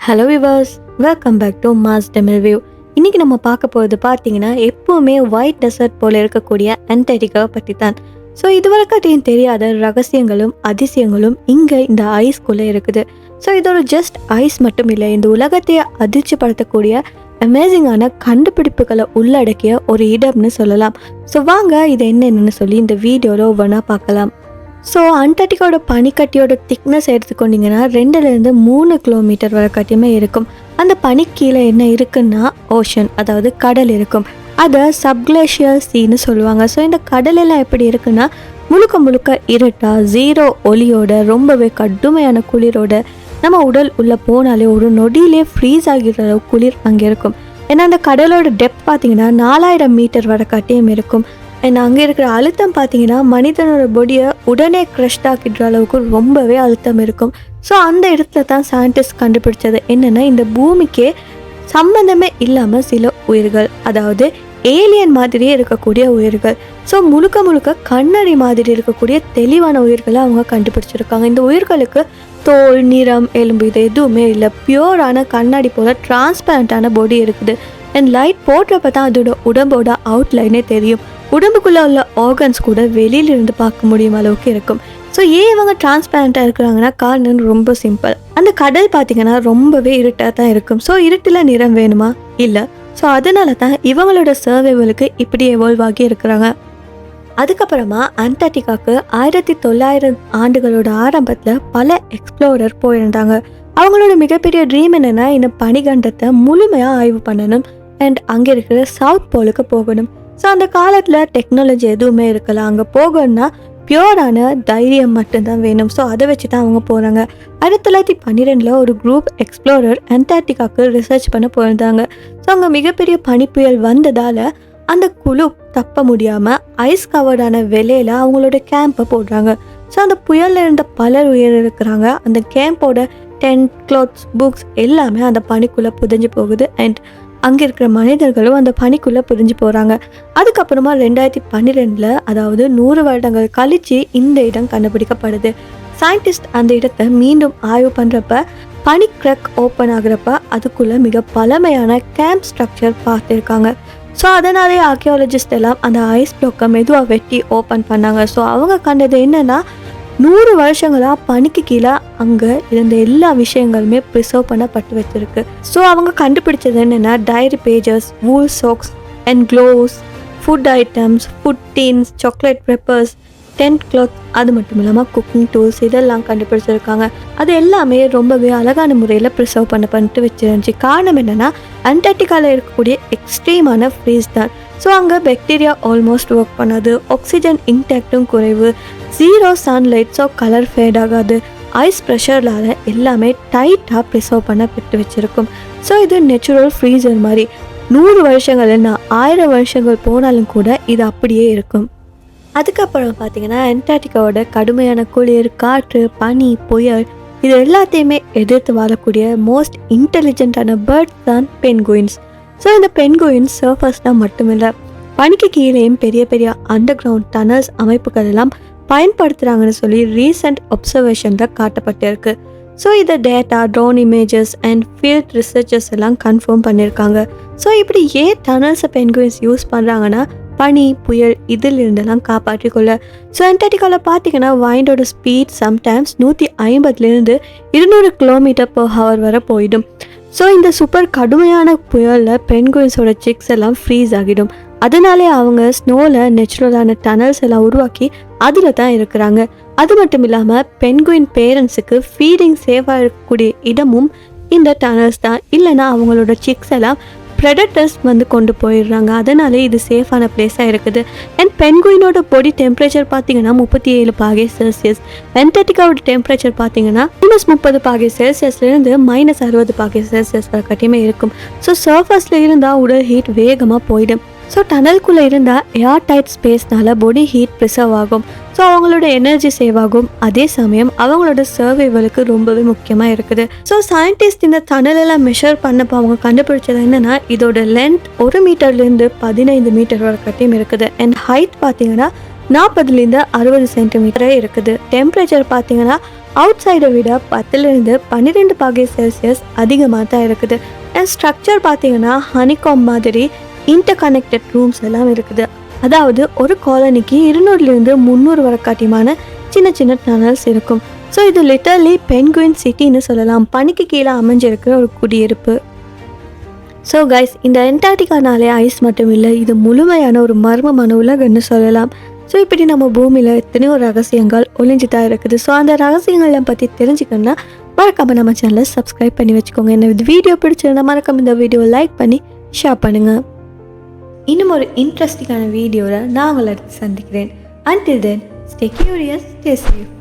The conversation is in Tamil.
Hello viewers welcome back to mass Tamil view இன்னைக்கு நம்ம பார்க்க போகிறது பார்த்தீங்கன்னா எப்போவுமே ஒயிட் டெசர்ட் போல இருக்கக்கூடிய அண்டார்டிகாவை பற்றி தான் ஸோ இதுவரைக்காட்டியும் தெரியாத ரகசியங்களும் அதிசயங்களும் இங்கே இந்த ஐஸ்குள்ளே இருக்குது. ஸோ இதோட ஜஸ்ட் ஐஸ் மட்டும் இல்லை. இந்த உலகத்தையே அதிர்ச்சிப்படுத்தக்கூடிய அமேசிங்கான கண்டுபிடிப்புகளை உள்ளடக்கிய ஒரு இடம்னு சொல்லலாம். ஸோ வாங்க இது என்னென்னு சொல்லி இந்த வீடியோவில் ஒவ்வொன்றா பார்க்கலாம். ஸோ அண்டார்டிகாவோட பனிக்கட்டியோட திக்னஸ் எடுத்துக்கொண்டிங்கன்னா ரெண்டுலேருந்து மூணு கிலோமீட்டர் வரை கட்டியுமே இருக்கும். அந்த பனிக்கு கீழே என்ன இருக்குன்னா ஓஷன் அதாவது கடல் இருக்கும். அதை சப்கிளேஷியல் சீன்னு சொல்லுவாங்க. ஸோ இந்த கடலெல்லாம் எப்படி இருக்குன்னா முழுக்க முழுக்க இருட்டா ஜீரோ ஒளியோட ரொம்பவே கடுமையான குளிரோட நம்ம உடல் உள்ளே போனாலே ஒரு நொடியிலே ஃப்ரீஸ் ஆகிற அளவு குளிர் அங்கே இருக்கும். ஏன்னா அந்த கடலோட டெப்த் பார்த்தீங்கன்னா நாலாயிரம் மீட்டர் வரை கட்டியம் இருக்கும். அண்ட் அங்கே இருக்கிற அழுத்தம் பார்த்தீங்கன்னா மனிதனோட பொடியை உடனே க்ரஷ்ட் ஆக்கிடுற அளவுக்கு ரொம்பவே அழுத்தம் இருக்கும். ஸோ அந்த இடத்துல தான் சயின்டிஸ்ட் கண்டுபிடிச்சது. என்னென்னா இந்த பூமிக்கே சம்பந்தமே இல்லாமல் சில உயிர்கள் அதாவது ஏலியன் மாதிரியே இருக்கக்கூடிய உயிர்கள். ஸோ முழுக்க முழுக்க கண்ணாடி மாதிரி இருக்கக்கூடிய தெளிவான உயிர்களை அவங்க கண்டுபிடிச்சிருக்காங்க. இந்த உயிர்களுக்கு தோல் நிறம் எலும்பு இது எதுவுமே இல்லை. பியூரான கண்ணாடி போல் டிரான்ஸ்பரண்டான பாடி இருக்குது. அண்ட் லைட் போடுறப்ப தான் அதோட உடம்போட அவுட்லைனே தெரியும். உடம்புக்குள்ளே உள்ள ஆர்கன்ஸ் கூட வெளியில இருந்து பார்க்க முடியும் அளவுக்கு இருக்கும். ஸோ ஏன் இவங்க டிரான்ஸ்பேரண்ட்டாக இருக்கிறாங்கன்னா காரணம் ரொம்ப சிம்பிள் அந்த கடல் பார்த்தீங்கன்னா ரொம்பவே இருட்டாக தான் இருக்கும். ஸோ இருட்டில் நிறம் வேணுமா? இல்லை. ஸோ அதனால தான் இவங்களோட சர்வைவலுக்கு இப்படி எவால்வ் ஆகி இருக்கிறாங்க. அதுக்கப்புறமா அண்டார்டிகாக்கு ஆயிரத்தி தொள்ளாயிரம் ஆண்டுகளோட ஆரம்பத்தில் பல எக்ஸ்ப்ளோரர் போயிருந்தாங்க. அவங்களோட மிகப்பெரிய ட்ரீம் என்னென்னா இந்த பனிகண்டத்தை முழுமையாக ஆய்வு பண்ணணும். அண்ட் அங்கே இருக்கிற சவுத் போலுக்கு போகணும். ஸோ அந்த காலத்தில் டெக்னாலஜி எதுவுமே இருக்கல. அங்கே போகணும்னா பியூரான தைரியம் மட்டும்தான் வேணும். ஸோ அதை வச்சு தான் அவங்க போகிறாங்க ஆயிரத்தி தொள்ளாயிரத்தி பன்னிரெண்டில் ஒரு குரூப் எக்ஸ்ப்ளோரர் அண்டார்டிகாவுக்கு ரிசர்ச் பண்ண போயிருந்தாங்க. ஸோ அங்கே மிகப்பெரிய பனிப்புயல் வந்ததால் அந்த குழு தப்ப முடியாமல் ஐஸ் கவர்டான வெளியில் அவங்களோட கேம்பை போடுறாங்க. ஸோ அந்த புயலில் இருந்த பலர் உயிர் இருக்கிறாங்க அந்த கேம்போட டென்ட் க்ளாத்ஸ் புக்ஸ் எல்லாமே அந்த பனிக்குள்ளே புதைஞ்சு போகுது. அண்ட் அங்கே இருக்கிற மனிதர்களும் அந்த பனிக்குள்ளே புரிஞ்சு போகிறாங்க அதுக்கப்புறமா ரெண்டாயிரத்தி பன்னிரெண்டில் அதாவது நூறு வருடங்கள் கழித்து இந்த இடம் கண்டுபிடிக்கப்படுது. சயின்டிஸ்ட் அந்த இடத்தை மீண்டும் ஆய்வு பண்ணுறப்ப பனி க்ரக் ஓப்பன் ஆகுறப்ப அதுக்குள்ளே மிக பழமையான கேம்ப் ஸ்ட்ரக்சர் பார்த்துருக்காங்க. ஸோ அதனாலே ஆர்கியாலஜிஸ்ட் எல்லாம் அந்த ஐஸ் பிளாக்கை மெதுவாக வெட்டி ஓப்பன் பண்ணாங்க. ஸோ அவங்க கண்டது என்னென்னா நூறு வருஷங்களாக பனிக்கு கீழே அங்கே இருந்த எல்லா விஷயங்களுமே ப்ரிசர்வ் பண்ணப்பட்டு வச்சிருக்கு. ஸோ அவங்க கண்டுபிடிச்சது என்னென்னா diary pages wool socks and gloves food items food tins chocolate peppers tent cloth அது மட்டும் இல்லாமல் குக்கிங் டூல்ஸ் இதெல்லாம் கண்டுபிடிச்சிருக்காங்க. அது எல்லாமே ரொம்பவே அழகான முறையில் ப்ரிசர்வ் பண்ண பண்ணிட்டு வச்சிருந்துச்சு. காரணம் என்னென்னா அண்டார்டிகாவில் இருக்கக்கூடிய எக்ஸ்ட்ரீமான ஃப்ரீஸ் தான். ஸோ அங்கே பாக்டீரியா ஆல்மோஸ்ட் ஒர்க் பண்ணாது. ஆக்சிஜன் இன்டாக்டும் குறைவு. Zero sunlight so colour fade ஆகாது. ஐஸ் ப்ரெஷரில் எல்லாமே டைட்டாக ப்ரிசர்வ் பண்ண பெற்று வச்சுருக்கும். ஸோ இது நேச்சுரல் ஃப்ரீசர் மாதிரி. நூறு வருஷங்கள் என்ன ஆயிரம் வருஷங்கள் போனாலும் கூட இது அப்படியே இருக்கும். அதுக்கப்புறம் பார்த்தீங்கன்னா அண்டார்டிகாவோட கடுமையான குளிர் காற்று பனி புயல் இது எல்லாத்தையுமே எதிர்த்து வாழக்கூடிய மோஸ்ட் இன்டெலிஜென்ட்டான பேர்ட் தான் பென்குயின்ஸ் ஸோ இந்த பென்குயின்ஸ் சர்ஃபர்ஸ்னால் மட்டுமில்லை. பனிக்கு கீழேயும் பெரிய பெரிய அண்டர் கிரவுண்ட் டனல்ஸ் அமைப்புகள் எல்லாம் பயன்படுத்துகிறாங்கன்னு சொல்லி ரீசெண்ட் ஒப்சர்வேஷனில் காட்டப்பட்டிருக்கு. ஸோ இதை data drone images and field researchers எல்லாம் கன்ஃபார்ம் பண்ணியிருக்காங்க ஸோ இப்படி ஏன் டனல்ஸை பென்குயின்ஸ் யூஸ் பண்ணுறாங்கன்னா பனி புயல் இதில் இருந்தெல்லாம் காப்பாற்றிக்கொள்ள. ஸோ அண்டார்டிகாவில் பார்த்தீங்கன்னா வைண்டோட ஸ்பீட் சம்டைம்ஸ் நூற்றி ஐம்பதுலேருந்து இருநூறு கிலோமீட்டர் பர் ஹவர் வரை போயிடும். ஸோ இந்த சூப்பர் கடுமையான புயலில் பென்குயின்ஸோட சிக்ஸ் எல்லாம் ஃப்ரீஸ் ஆகிடும். அதனாலே அவங்க ஸ்னோவில் நேச்சுரலான டனல்ஸ் எல்லாம் உருவாக்கி அதில் தான் இருக்கிறாங்க. அது மட்டும் இல்லாமல் பென்குயின் பேரண்ட்ஸுக்கு ஃபீடிங் சேஃபாக இருக்கக்கூடிய இடமும் இந்த டனல்ஸ் தான். இல்லைன்னா அவங்களோட சிக்ஸ் எல்லாம் ப்ரெடட்டர்ஸ் வந்து கொண்டு போயிடுறாங்க. அதனாலே இது சேஃபான பிளேஸாக இருக்குது. அண்ட் பென்குயினோட பொடி டெம்பரேச்சர் பார்த்தீங்கன்னா முப்பத்தி ஏழு பாகை செல்சியஸ் அண்டார்டிகாவோட டெம்பரேச்சர் பார்த்தீங்கன்னா மைனஸ் முப்பது பாகை செல்சியஸ்லேருந்து மைனஸ் அறுபது பாகை செல்சியஸ் வரைக்கட்டியுமே இருக்கும். ஸோ சர்ஃபஸில் இருந்தால் உடல் ஹீட் வேகமாக போயிடும். ஸோ டனல்குள்ளே இருந்தால் ஏர் டைட் ஸ்பேஸ்னால பாடி ஹீட் ப்ரிசர்வ் ஆகும். ஸோ அவங்களோட எனர்ஜி சேவ் ஆகும். அதே சமயம் அவங்களோட சர்வைவலுக்கு ரொம்பவே முக்கியமாக இருக்குது. ஸோ சயின்டிஸ்ட் இந்த தணலெல்லாம் மெஷர் பண்ணப்போ அவங்க கண்டுபிடிச்சது என்னென்னா இதோட லென்த் ஒரு மீட்டர்லேருந்து பதினைந்து மீட்டர் வரைக்கும் இருக்குது. அண்ட் ஹைட் பார்த்தீங்கன்னா நாற்பதுலேருந்து அறுபது சென்டிமீட்டரே இருக்குது. டெம்பரேச்சர் பார்த்தீங்கன்னா அவுட் சைடை விட பத்துலேருந்து பன்னிரெண்டு பாகை செல்சியஸ் அதிகமாக தான் இருக்குது. அண்ட் ஸ்ட்ரக்சர் பார்த்தீங்கன்னா ஹனிகாம் மாதிரி இன்டர் கனெக்டட் ரூம்ஸ் எல்லாம் இருக்குது. அதாவது ஒரு காலனிக்கு இருநூறுலேருந்து முந்நூறு வரக்காட்டியமான சின்ன சின்ன டனல்ஸ் இருக்கும். ஸோ இது லிட்டர்லி பென்குயின் சிட்டின்னு சொல்லலாம். பனிக்கு கீழே அமைஞ்சிருக்கிற ஒரு குடியிருப்பு. ஸோ கைஸ் இந்த என்டார்டிகானாலே ஐஸ் மட்டும் இல்லை இது முழுமையான ஒரு மர்மமான உலகம்னு சொல்லலாம். ஸோ இப்படி நம்ம பூமியில் எத்தனையோ ரகசியங்கள் ஒளிஞ்சு தான் இருக்குது. ஸோ அந்த ரகசியங்களை பற்றி தெரிஞ்சுக்கணும்னா மறக்காமல் நம்ம சேனலை சப்ஸ்கிரைப் பண்ணி வச்சுக்கோங்க. என்ன வீடியோ பிடிச்சிருந்தா மறக்காம இந்த வீடியோ லைக் பண்ணி ஷேர் பண்ணுங்கள் இன்னும் ஒரு இன்ட்ரெஸ்டிங்கான வீடியோவில் நான் உங்களை சந்திக்கிறேன். Until then stay curious stay safe